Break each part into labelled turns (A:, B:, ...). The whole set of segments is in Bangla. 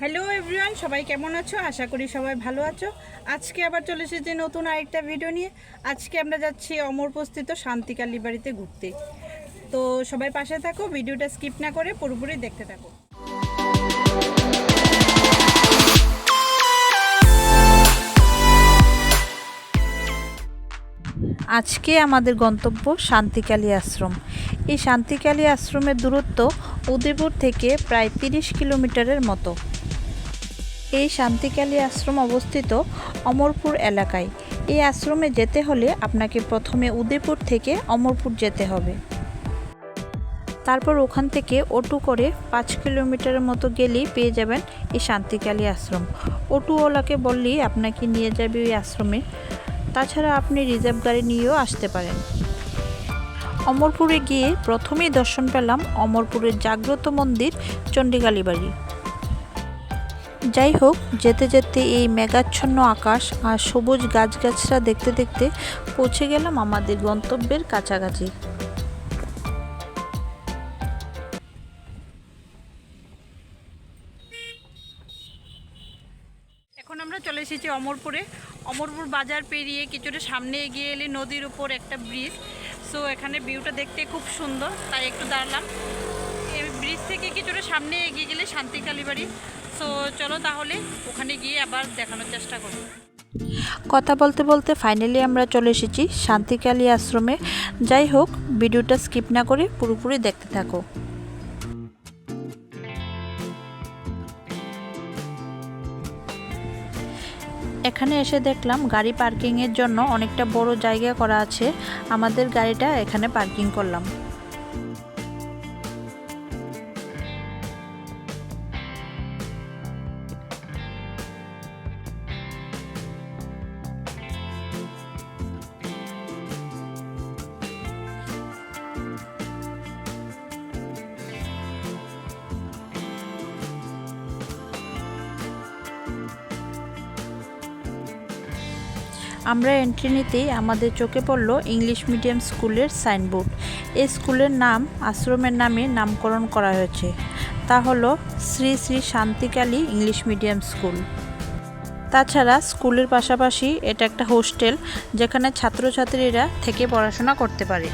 A: হ্যালো এভরিওয়ান সবাই কেমন আছো? আশা করি সবাই ভালো আছো। আজকে আবার চলে এসেছি নতুন আরেকটা ভিডিও নিয়ে। আজকে আমরা যাচ্ছি অমরপস্থিত শান্তিকালী বাড়িতে ঘুরতে। তো সবাই পাশে থাকো, ভিডিওটা স্কিপ না করে পুরোপুরি দেখতে থাকো।
B: আজকে আমাদের গন্তব্য শান্তিকালী আশ্রম। এই শান্তিকালী আশ্রমের দূরত্ব উদয়পুর থেকে প্রায় তিরিশ কিলোমিটারের মতো। এই শান্তিকালী আশ্রম অবস্থিত অমরপুর এলাকায়। এই আশ্রমে যেতে হলে আপনাকে প্রথমে উদয়পুর থেকে অমরপুর যেতে হবে। তারপর ওখান থেকে অটো করে পাঁচ কিলোমিটারের মতো গেলেই পেয়ে যাবেন এই শান্তিকালী আশ্রম। অটোওয়ালাকে বললেই আপনাকে নিয়ে যাবে ওই আশ্রমে। তাছাড়া আপনি রিজার্ভ গাড়ি নিয়েও আসতে পারেন। অমরপুরে গিয়ে প্রথমেই দর্শন পেলাম অমরপুরের জাগ্রত মন্দির চণ্ডীকালী বাড়ি যাই হোক যেতে যেতে এই মেঘাচ্ছন্ন আকাশ আর সবুজ গাছগাছরা দেখতে দেখতে পৌঁছে গেলাম আমাদের গন্তব্যের কাছাকাছি।
A: এখন আমরা চলে এসেছি অমরপুরে। অমরপুর বাজার পেরিয়ে কিছুটা সামনে এগিয়ে এলে নদীর উপর একটা ব্রিজ সো এখানে ভিউটা দেখতে খুব সুন্দর, তাই একটু দাঁড়ালাম। এই ব্রিজ থেকে কিছুটা সামনে এগিয়ে গেলে শান্তিকালী বাড়ি সো চলো তাহলে ওখানে গিয়ে আবার দেখানোর চেষ্টা করব
B: কথা বলতে বলতে ফাইনালি আমরা চলে এসেছি শান্তিকালী আশ্রমে। যাই হোক, ভিডিওটা স্কিপ না করে পুরোপুরি দেখতে থাকো। এখানে এসে দেখলাম গাড়ি পার্কিংয়ের জন্য অনেকটা বড় জায়গা করা আছে। আমাদের গাড়িটা এখানে পার্কিং করলাম। আমরা এন্ট্রি নিতেই আমাদের চোখে পড়ল ইংলিশ মিডিয়াম স্কুলের সাইনবোর্ড এই স্কুলের নাম, আশ্রমের নামে নামকরণ করা হয়েছে। তা হল Shri Shri Shantikali English medium school তাছাড়া স্কুলের পাশাপাশি এটা একটা হোস্টেল যেখানে ছাত্রছাত্রীরা থেকে পড়াশোনা করতে পারে।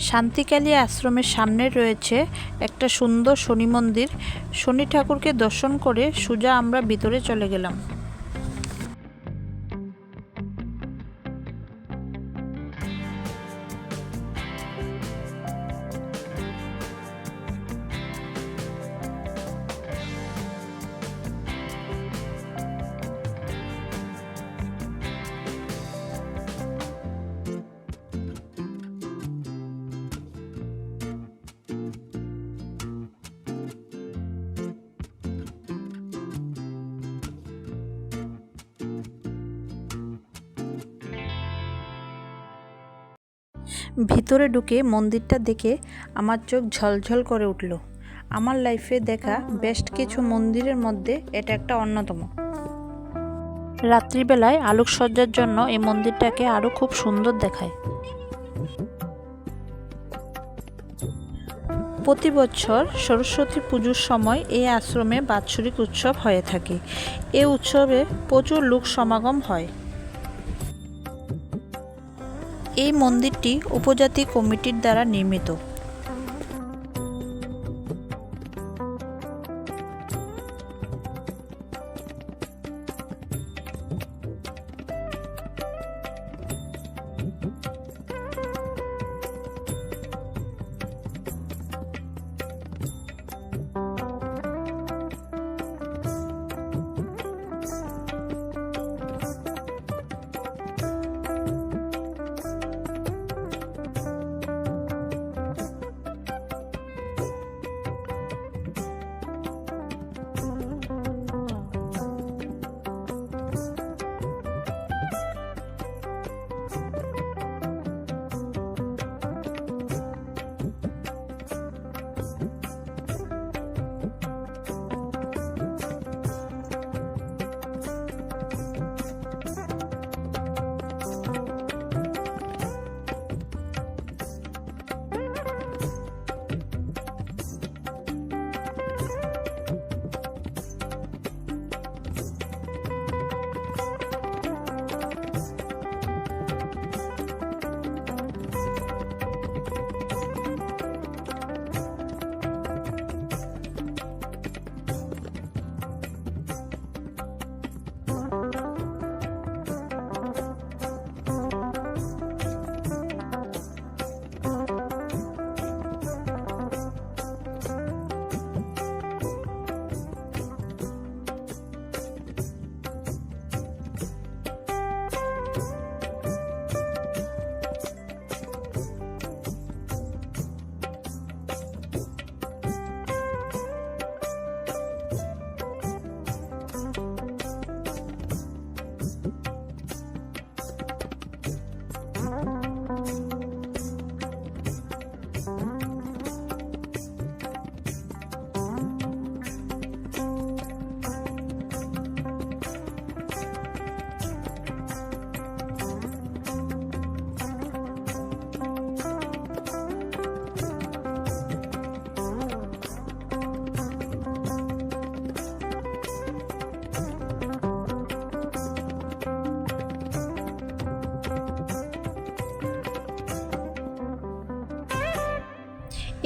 B: শান্তিকালী আশ্রমের সামনে রয়েছে একটা সুন্দর শনি মন্দির। শনি ঠাকুরকে দর্শন করে সোজা আমরা ভিতরে চলে গেলাম। ভিতরে ঢুকে মন্দিরটা দেখে আমার চোখ ঝলঝল করে উঠল। আমার লাইফে দেখা বেস্ট কিছু মন্দিরের মধ্যে এটা একটা অন্যতম। রাত্রিবেলায় আলোকসজ্জার জন্য এই মন্দিরটাকে আরও খুব সুন্দর দেখায়। প্রতি বছর সরস্বতী পুজোর সময় এই আশ্রমে বাৎসরিক উৎসব হয়ে থাকে। এই উৎসবে প্রচুর লোক সমাগম হয়। এই মন্দিরটি উপজাতি কমিটির দ্বারা নির্মিত।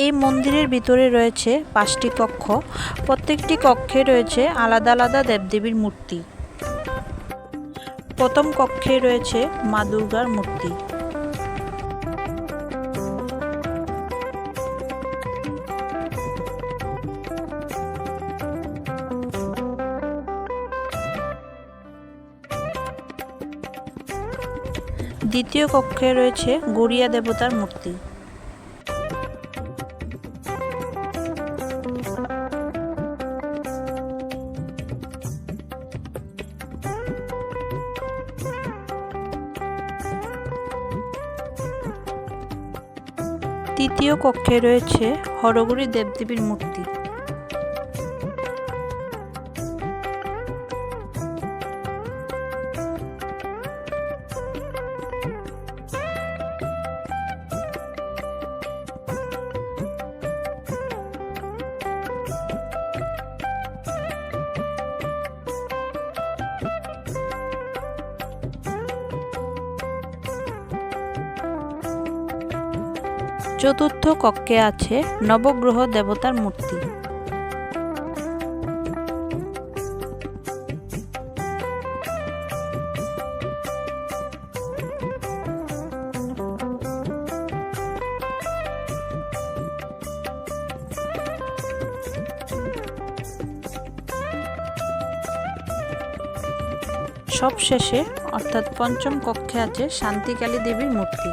B: এই মন্দিরের ভিতরে রয়েছে পাঁচটি কক্ষ। প্রত্যেকটি কক্ষে রয়েছে আলাদা আলাদা দেবদেবীর মূর্তি। প্রথম কক্ষে রয়েছে মা দুর্গার মূর্তি। দ্বিতীয় কক্ষে রয়েছে গড়িয়া দেবতার মূর্তি। তৃতীয় কক্ষে রয়েছে হরগরি দেবদেবীর মূর্তি। চতুর্থ কক্ষে আছে নবগ্রহ দেবতার মূর্তি। সবশেষে অর্থাৎ পঞ্চম কক্ষে আছে শান্তিকালী দেবীর মূর্তি।